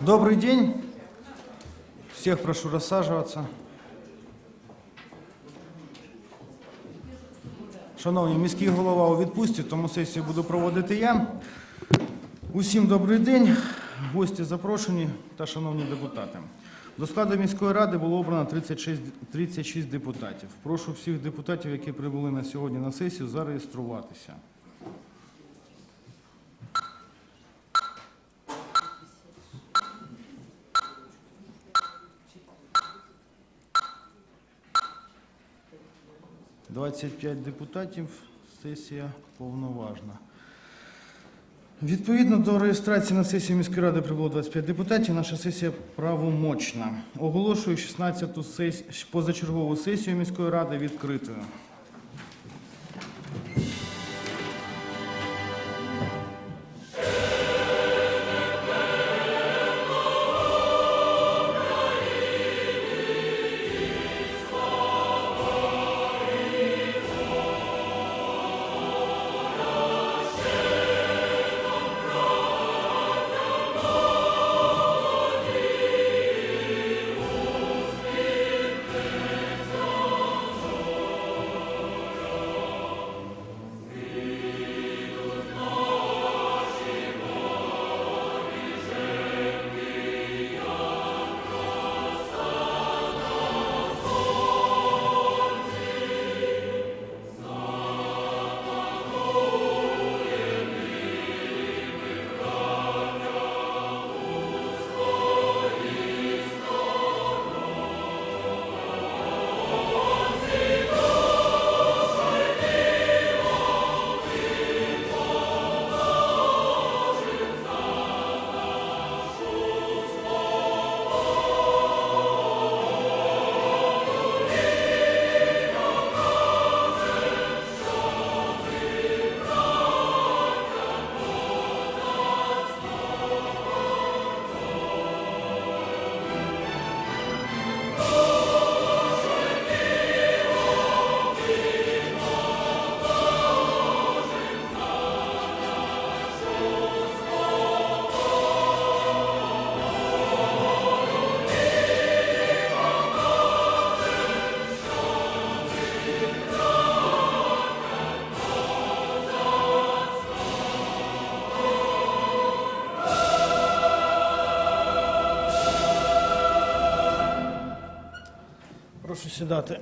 Добрый день. Всех прошу рассаживаться. Шановні, міські голова у відпустці, тому сесію буду проводити я. Усім добрий день, гості запрошені та шановні депутати. До складу міської ради було обрано 36, 36 депутатів. Прошу всіх депутатів, які прибули на сьогодні на сесію, зареєструватися. – 25 депутатів, сесія повноважна. Відповідно до реєстрації на сесію міської ради прибуло 25 депутатів. Наша сесія правомочна. Оголошую 16-ту сес... позачергову сесію міської ради відкритою. Сідати.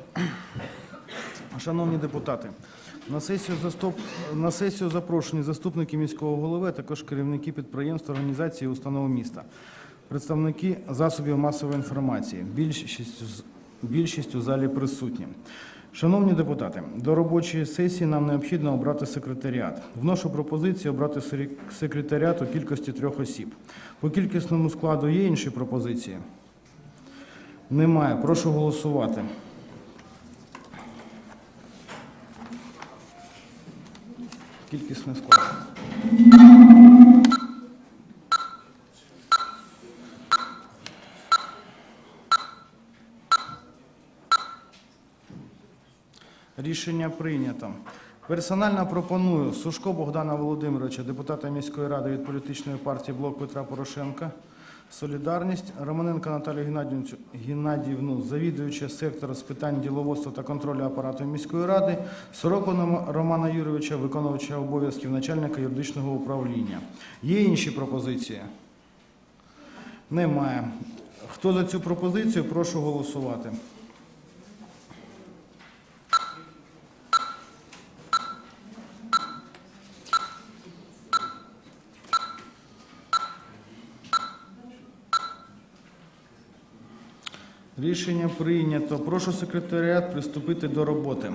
Шановні депутати, на сесію, заступ... на сесію запрошені заступники міського голови, також керівники підприємств, організацій і установ міста, представники засобів масової інформації. Більшість, більшість у залі присутні. Шановні депутати, до робочої сесії нам необхідно обрати секретаріат. Вношу пропозицію обрати секретаріат у кількості трьох осіб. По кількісному складу є інші пропозиції? Немає. Прошу голосувати. Кількісний складення. Рішення прийнято. Персонально пропоную Сушко Богдана Володимировича, депутата міської ради від політичної партії Блок Петра Порошенка, Солідарність, Романенко Наталію Геннадіївну, завідуюча сектора з питань діловодства та контролю апарату міської ради, Сороку Романа Юрійовича, виконувача обов'язків начальника юридичного управління. Є інші пропозиції? Немає. Хто за цю пропозицію, прошу голосувати. Рішення прийнято. Прошу секретаріат приступити до роботи.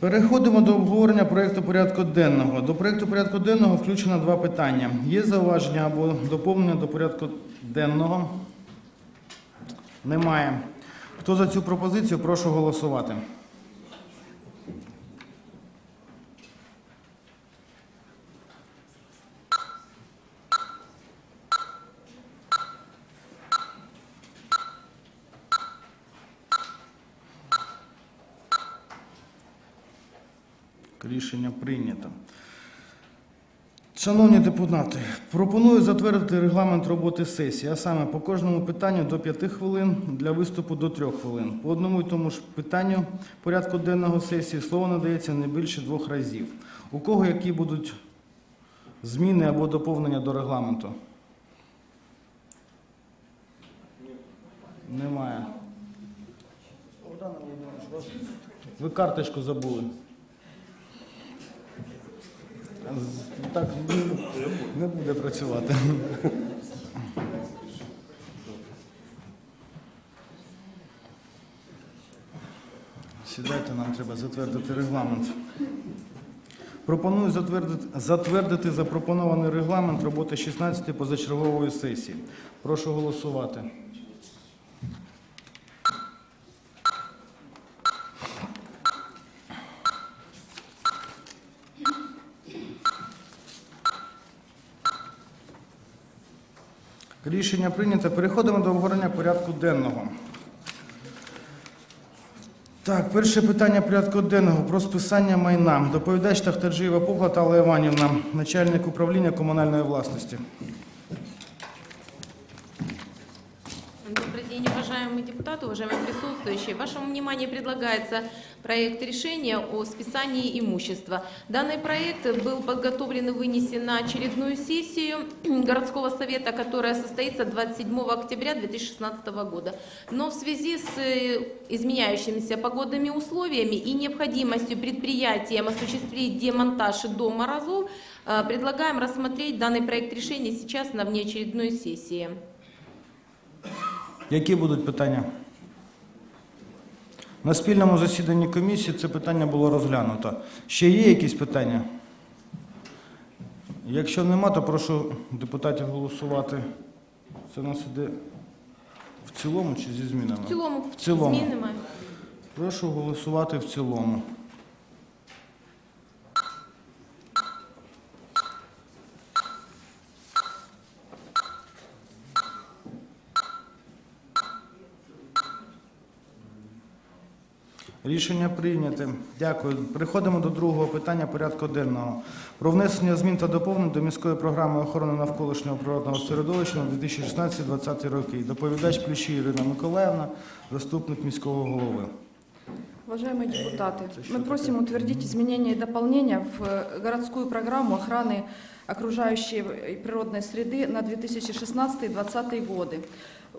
Переходимо до обговорення проєкту порядку денного. До проєкту порядку денного включено два питання. Є зауваження або доповнення до порядку денного? Немає. Хто за цю пропозицію, прошу голосувати. Рішення прийнято. Шановні депутати, пропоную затвердити регламент роботи сесії, а саме по кожному питанню до 5 хвилин, для виступу до 3 хвилин. По одному і тому ж питанню порядку денного сесії слово надається не більше двох разів. У кого які будуть зміни або доповнення до регламенту? Немає. Ви карточку забули. Так не буде працювати. Сідайте, нам треба затвердити регламент. Пропоную затвердити, затвердити запропонований регламент роботи 16-ї позачергової сесії. Прошу голосувати. Рішення прийнято. Переходимо до обговорення порядку денного. Так, перше питання порядку денного про списання майна. Доповідач Тахтарджиєва Павла Алла Іванівна, начальник управління комунальної власності. День, уважаемые депутаты, уважаемые присутствующие. Вашему вниманию предлагается проект решения о списании имущества. Данный проект был подготовлен и вынесен на очередную сессию городского совета, которая состоится 27 октября 2016 года. Но в связи с э, изменяющимися погодными условиями и необходимостью предприятиям осуществить демонтаж до морозов, э, предлагаем рассмотреть данный проект решения сейчас на внеочередной сессии. Які будуть питання? На спільному засіданні комісії це питання було розглянуто. Ще є якісь питання? Якщо нема, то прошу депутатів голосувати. Це у нас іде в цілому чи зі змінами? В цілому, В цілому. змін немає. Прошу голосувати в цілому. Рішення прийняте. Дякую. Переходимо до другого питання порядку денного. Про внесення змін та доповнень до міської програми охорони навколишнього природного середовища на 2016-2020 роки. Доповідач Плющій Ірина Миколаївна, заступник міського голови. Уважаемые депутаты, мы просим утвердить изменения и дополнения в э, городскую программу охраны окружающей и природной среды на 2016-2020 годы.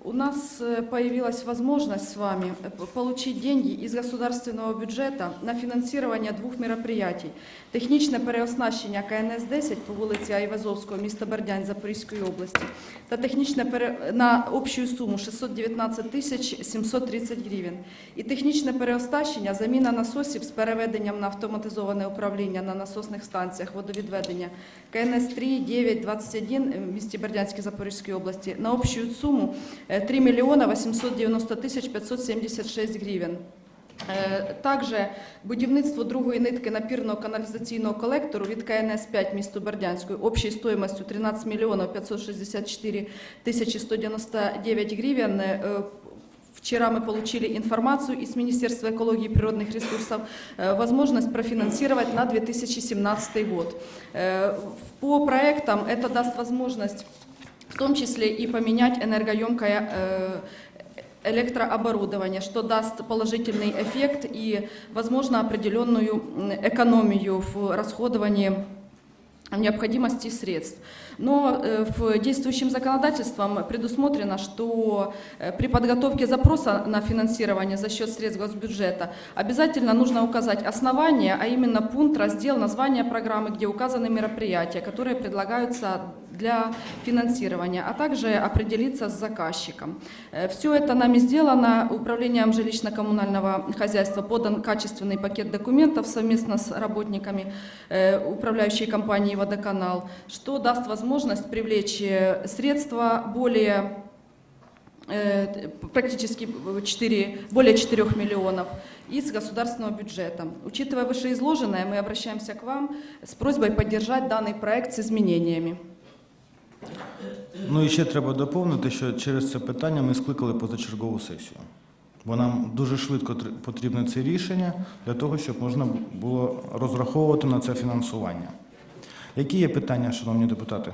У нас э, появилась возможность с вами э, получить деньги из государственного бюджета на фінансування двох мероприятий. Технічне переоснащення КНС-10 по вулиці Айвазовського, міста Бердянськ Запорізької області та технічне пере... на общу суму 619 тисяч 730 гривень. І технічне переоснащення, заміна насосів з переведенням на автоматизоване управління на насосних станціях водовідведення КНС-3, 9, 21 в місті Бердянській Запорізькій області на общу суму е, 3 мільйона 890 тисяч 576 гривень. Е, Також будівництво другої нитки напірного каналізаційного колектору від КНС-5 місту Бердянської общою стоїмостю 13 мільйонів 564 тисячі 199 гривень. Е, Вчера мы получили информацию из Министерства экологии и природных ресурсов, э, возможность профинансировать на 2017 год. Э, По проектам это даст возможность в том числе и поменять энергоемкое э, электрооборудование, что даст положительный эффект и, возможно, определенную экономию в расходовании необходимости средств. Но э, в действующем законодательством предусмотрено, что э, при подготовке запроса на финансирование за счет средств госбюджета обязательно нужно указать основание, а именно пункт, раздел, название программы, где указаны мероприятия, которые предлагаются для финансирования, а также определиться с заказчиком. Все это нами сделано. Управлением жилищно-коммунального хозяйства подан качественный пакет документов совместно с работниками э, управляющей компании «Водоканал», что даст возможность привлечь э, средства более э, практически 4, более 4 миллионов из государственного бюджета. Учитывая вышеизложенное, мы обращаемся к вам с просьбой поддержать данный проект с изменениями. Ну і ще треба доповнити, що через це питання ми скликали позачергову сесію. бо нам дуже швидко тр- потрібне це рішення для того, щоб можна було розраховувати на це фінансування. Які є питання, шановні депутати?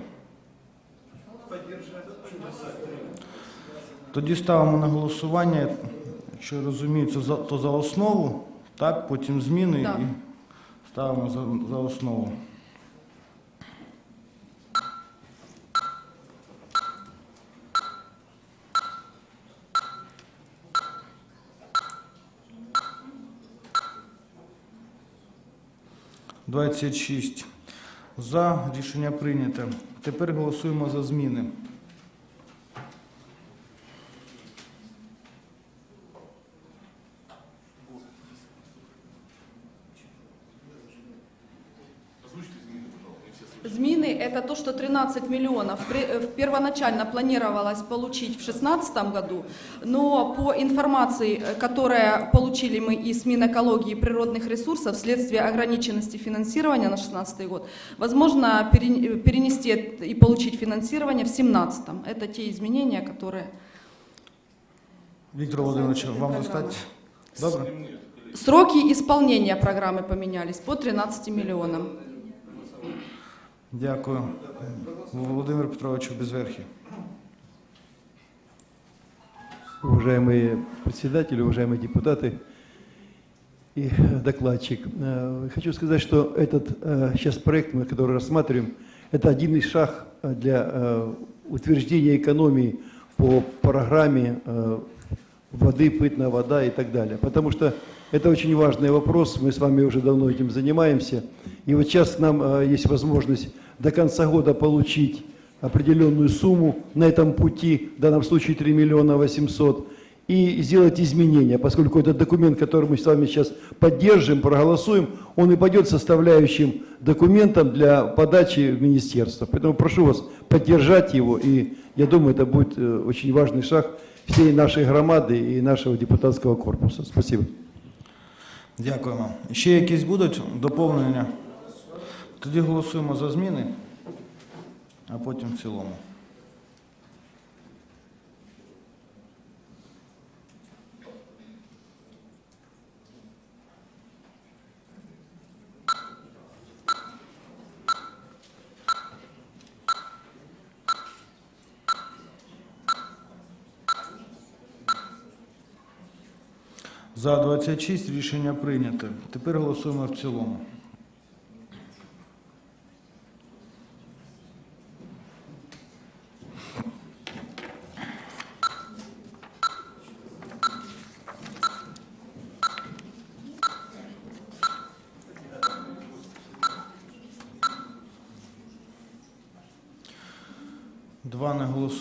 Тоді ставимо на голосування. Якщо я розумію, це за, то за основу, так, потім зміни Так. і ставимо за, за основу. Двадцять шість. За рішення прийнято. Тепер голосуємо за зміни. Змины – это то, что 13 миллионов э, первоначально планировалось получить в 2016 году, но по информации, э, которая получили мы из Минэкологии и природных ресурсов вследствие ограниченности финансирования на 2016 год, возможно э, перенести и получить финансирование в 2017. Это те изменения, которые... Віктор Володимирович, вам Програми. достатньо? Добре? Сроки исполнения программы поменялись по 13 миллионам. Дякую. Володимир Петрович Безверхий. Уважаемые председатели, уважаемые депутаты и докладчик. Э, Хочу сказать, что этот э, сейчас проект, который рассматриваем, это один из шаг э, для утверждения экономии по программе воды, питная вода и так далее. Потому что это очень важный вопрос, мы с вами уже давно этим занимаемся. И вот сейчас нам есть возможность до конца года получить определенную сумму на этом пути, в данном случае 3 миллиона 800, и сделать изменения, поскольку этот документ, который мы с вами сейчас поддержим, проголосуем, он и пойдет составляющим документом для подачи в министерство. Поэтому прошу вас поддержать его, и я думаю, это будет э, очень важный шаг всей нашей громады и нашего депутатского корпуса. Спасибо. Дякуємо. Ще якісь будуть доповнення? Тоді голосуємо за зміни, а потім в цілому. За 26 рішення прийнято. Тепер голосуємо в цілому.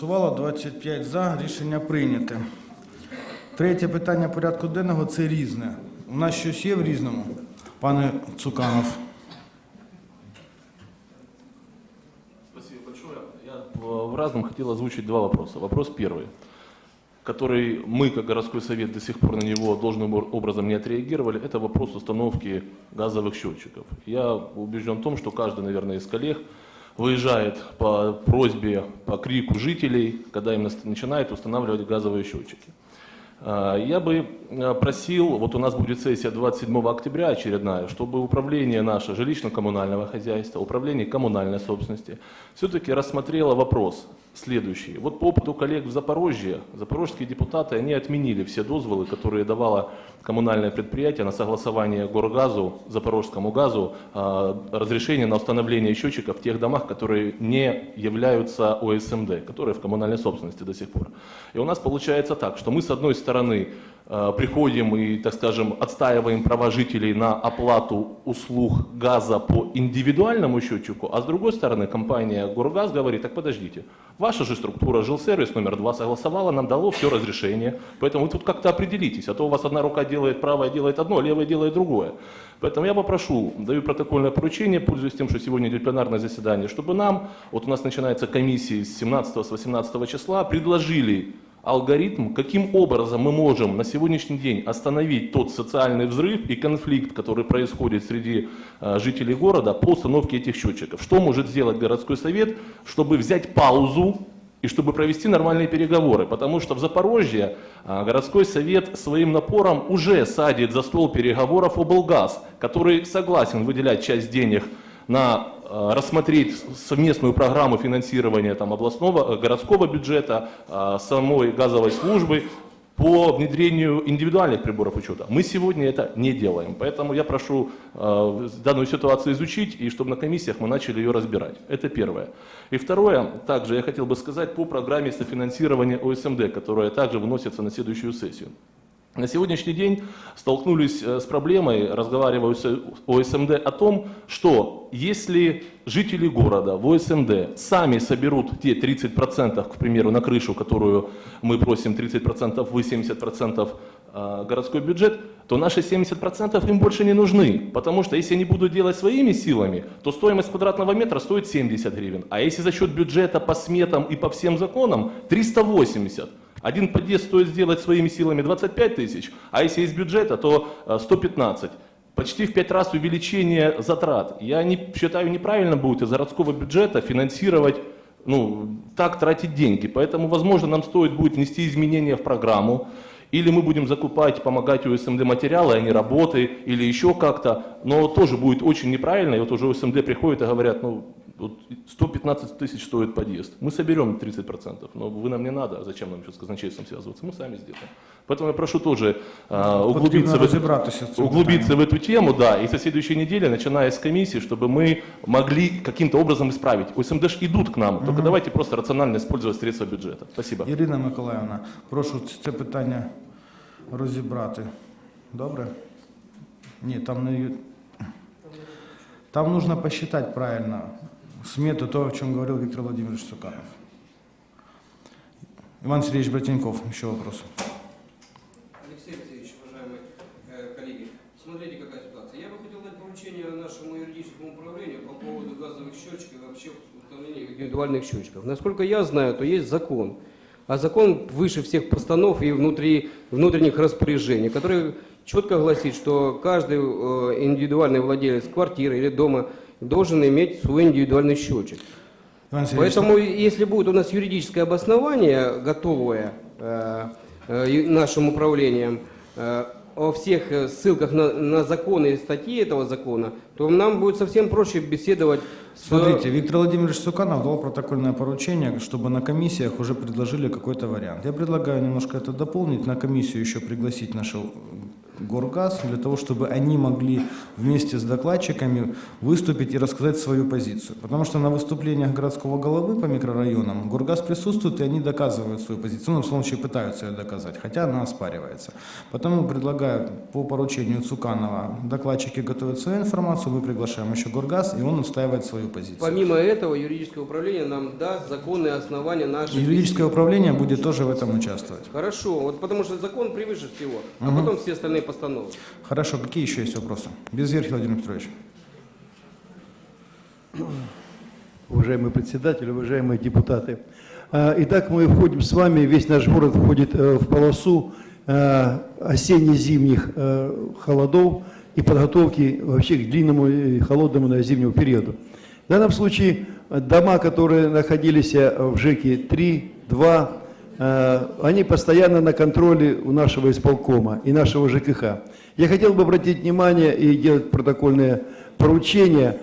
Два не голосувало, 25 за. Рішення прийняте. Третє питання порядку денного це різне. У нас щось є в різному, пане Цуканов. Спасибо большое. Я в в разном хотел озвучить два вопроса. Вопрос первый, который мы, как городской совет, до сих пор на него должным ор- образом не отреагировали, это вопрос установки газовых счетчиков. Я убежден в том, что каждый, наверное, из коллег выезжает по просьбе, по крику жителей, когда им начинают устанавливать газовые счетчики. А, Я бы э, просил, вот у нас будет сессия 27 октября очередная, чтобы управление наше жилищно-коммунального хозяйства, управление коммунальной собственности все-таки рассмотрело вопрос следующий. Вот по опыту коллег в Запорожье, запорожские депутаты, они отменили все дозволы, которые давало коммунальное предприятие на согласование Горгазу, Запорожскому газу, а, разрешение на установление счетчиков в тех домах, которые не являются ОСМД, которые в коммунальной собственности до сих пор. И у нас получается так, что мы с одной стороны приходим и, так скажем, отстаиваем права жителей на оплату услуг газа по индивидуальному счетчику, а с другой стороны компания Горгаз говорит, так подождите, ваша же структура жилсервис номер два согласовала, нам дало все разрешение, поэтому вы тут как-то определитесь, а то у вас одна рука делает правая делает одно, левая делает другое. Поэтому я попрошу, даю протокольное поручение, пользуясь тем, что сегодня идет пленарное заседание, чтобы нам, вот у нас начинается комиссия с 17 с 18 числа, предложили алгоритм, каким образом мы можем на сегодняшний день остановить тот социальный взрыв и конфликт, который происходит среди э, жителей города по установке этих счетчиков. Что может сделать городской совет, чтобы взять паузу и чтобы провести нормальные переговоры, потому что в Запорожье а, городской совет своим напором уже садит за стол переговоров облгаз, который согласен выделять часть денег на рассмотреть совместную программу финансирования там, областного, э, городского бюджета, а, самой газовой службы по внедрению индивидуальных приборов учета. Мы сегодня это не делаем, поэтому я прошу э, данную ситуацию изучить и чтобы на комиссиях мы начали ее разбирать. Это первое. И второе, также я хотел бы сказать по программе софинансирования ОСМД, которая также выносится на следующую сессию. На сегодняшний день столкнулись э, с проблемой, разговаривая с ОСМД о том, что если жители города в ОСМД сами соберут те 30%, к примеру, на крышу, которую мы просим 30%, вы 70% э, городской бюджет, то наши 70% им больше не нужны. Потому что если они будут делать своими силами, то стоимость квадратного метра стоит 70 гривен. А если за счет бюджета по сметам и по всем законам 380. Один подъезд стоит сделать своими силами 25 тысяч, а если из бюджета, то э, 115. Почти в пять раз увеличение затрат. Я не, считаю, неправильно будет из городского бюджета финансировать, ну, так тратить деньги. Поэтому, возможно, нам стоит будет внести изменения в программу, или мы будем закупать, помогать УСМД материалы, а не работы, или еще как-то. Но тоже будет очень неправильно. И вот уже УСМД приходит и говорят, ну, вот 115 тысяч стоит подъезд. Мы соберем 30%, но вы нам не надо, а зачем нам еще с казначейством связываться? Мы сами сделаем. Поэтому я прошу тоже а, углубиться, в, эту- розібратися в цьому углубиться в эту тему, да, и со следующей недели, начиная с комиссии, чтобы мы могли каким-то образом исправить. УСМД ж идут к нам, только давайте просто рационально использовать средства бюджета. Спасибо. Ірина Миколаївна, прошу ц- це питання розібрати. Добре? Ні, там не... ю- Там нужно посчитать правильно смету того, о чем говорил Виктор Владимирович Суканов. Иван Сергеевич Братенков, еще вопрос. Алексей Алексеевич, уважаемые э, коллеги, смотрите, какая ситуация. Я бы хотел дать поручение нашему юридическому управлению по поводу газовых счетчиков и вообще установления индивидуальных счетчиков. Насколько я знаю, то есть закон. А закон выше всех постанов и внутри, внутренних распоряжений, который четко гласит, что каждый э, индивидуальный владелец квартиры или дома должен иметь свой индивидуальный счетчик. Поэтому, если будет у нас юридическое обоснование, готовое э, э, нашим управлением, э, о всех э, ссылках на, на законы и статьи этого закона, то нам будет совсем проще беседовать с... Смотрите, Виктор Владимирович Суканов дал протокольное поручение, чтобы на комиссиях уже предложили какой-то вариант. Я предлагаю немножко это дополнить, на комиссию еще пригласить нашего Горгаз, для того, чтобы они могли вместе с докладчиками выступить и рассказать свою позицию. Потому что на выступлениях городского головы по микрорайонам Горгаз присутствует, и они доказывают свою позицию. Ну, в случае пытаются ее доказать, хотя она оспаривается. Потому предлагаю по поручению Цуканова докладчики готовят свою информацию, мы приглашаем еще Горгаз, и он отстаивает свою позицию. Помимо этого, юридическое управление нам даст законные основания наших... Юридическое управление будет тоже в этом участвовать. Хорошо, вот потому что закон превыше всего, а потом все остальные постановы. Хорошо, какие еще есть вопросы? Безверхий Владимир Петрович. уважаемый председатель, уважаемые депутаты. А, Итак, мы входим с вами, весь наш город входит э, в полосу э, осенне-зимних э, холодов и подготовки вообще к длинному и холодному на зимнему периоду. В данном случае дома, которые находились в ЖЭКе 3, 2, э, они постоянно на контроле у нашего исполкома и нашего ЖКХ. Я хотел бы обратить внимание и делать протокольное поручение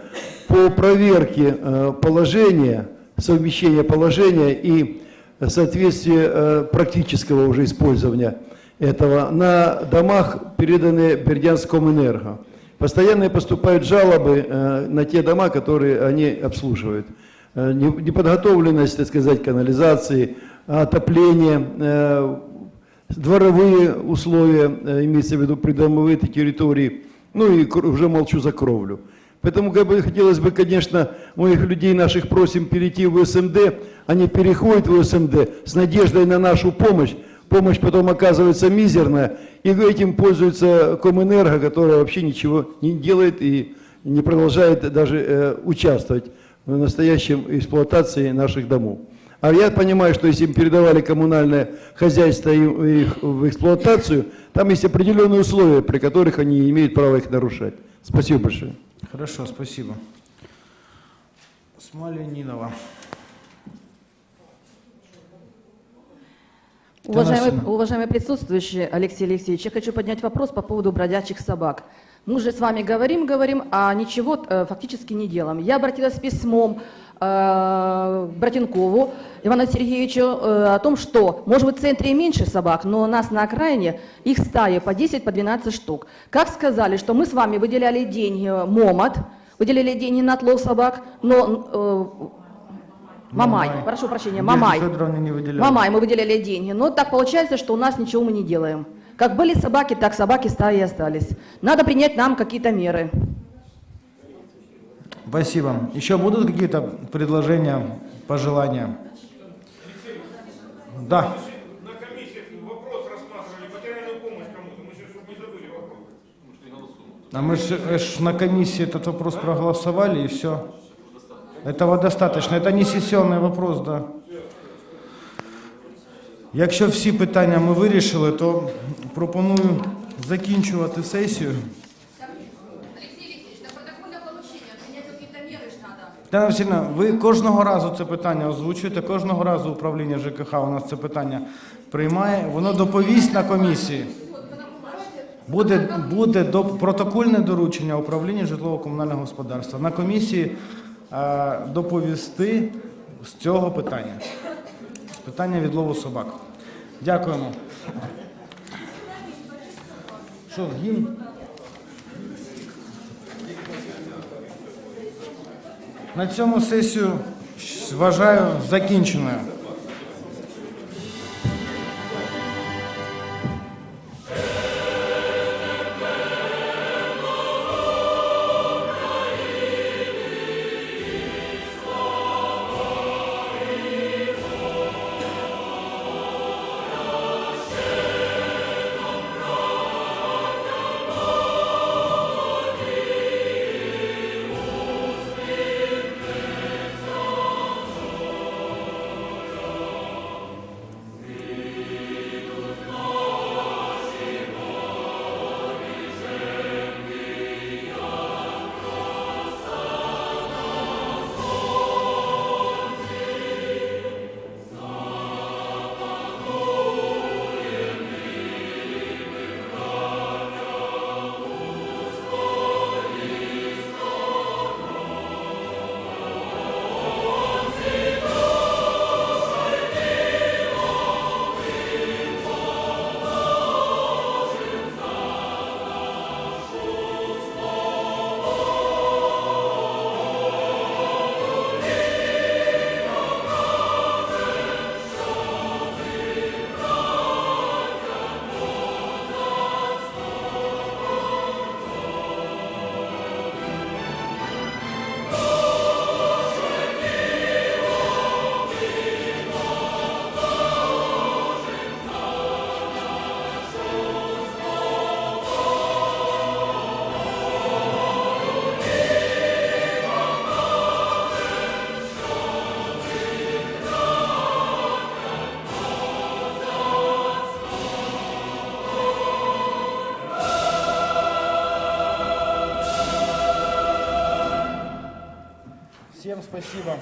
по проверке э, положения, совмещения положения и соответствия э, практического уже использования этого на домах, переданные Бердянскому энерго. Постоянно поступают жалобы э, на те дома, которые они обслуживают. Э, не- Неподготовленность, так сказать, канализации, отопление, э, дворовые условия, э, имеется в виду придомовые территории, ну и уже молчу за кровлю. Поэтому как бы, хотелось бы, конечно, моих людей наших просим перейти в СМД, они переходят в СМД с надеждой на нашу помощь, помощь потом оказывается мизерная, и этим пользуется Комэнерго, которая вообще ничего не делает и не продолжает даже э, участвовать в настоящем эксплуатации наших домов. А я понимаю, что если им передавали коммунальное хозяйство их в эксплуатацию, там есть определенные условия, при которых они имеют права их нарушать. Спасибо большое. Хорошо, спасибо. Смоленинова. Уважаемые, уважаемые присутствующие, Алексей Алексеевич, я хочу поднять вопрос по поводу бродячих собак. Мы же с вами говорим, говорим, а ничего э, фактически не делаем. Я обратилась с письмом Братенкову Ивану Сергеевичу э, о том, что, может быть, в центре меньше собак, но у нас на окраине их стаи по 10, по 12 штук. Как сказали, что мы с вами выделяли деньги МОМАТ, выделяли деньги на отлов собак, но... э, Мамай, Мамай. прошу прощения, Мамай. Не. Мамай, мы выделяли деньги. Но так получается, что у нас ничего мы не делаем. Как были собаки, так собаки стаи и остались. Надо принять нам какие-то меры. Спасибо. Еще будут какие-то предложения, пожелания? Да. На комиссиях вопрос рассматривали, материальную помощь кому-то. Мы сейчас, чтобы не забыли вопрос. А мы же на комиссии этот вопрос проголосовали и все. Этого достаточно. Это не сесійний вопрос, да. Якщо всі питання ми вирішили, то пропоную закінчувати сесію. Тетяна Васильівна, ви кожного разу це питання озвучуєте, кожного разу управління ЖКХ у нас це питання приймає, воно доповість на комісії. Буде, буде до, протокольне доручення управління житлово-комунального господарства на комісії е, доповісти з цього питання. Питання відлову собак. Дякуємо. Що, гімн? На цьому сесію вважаю закінченою. Спасибо.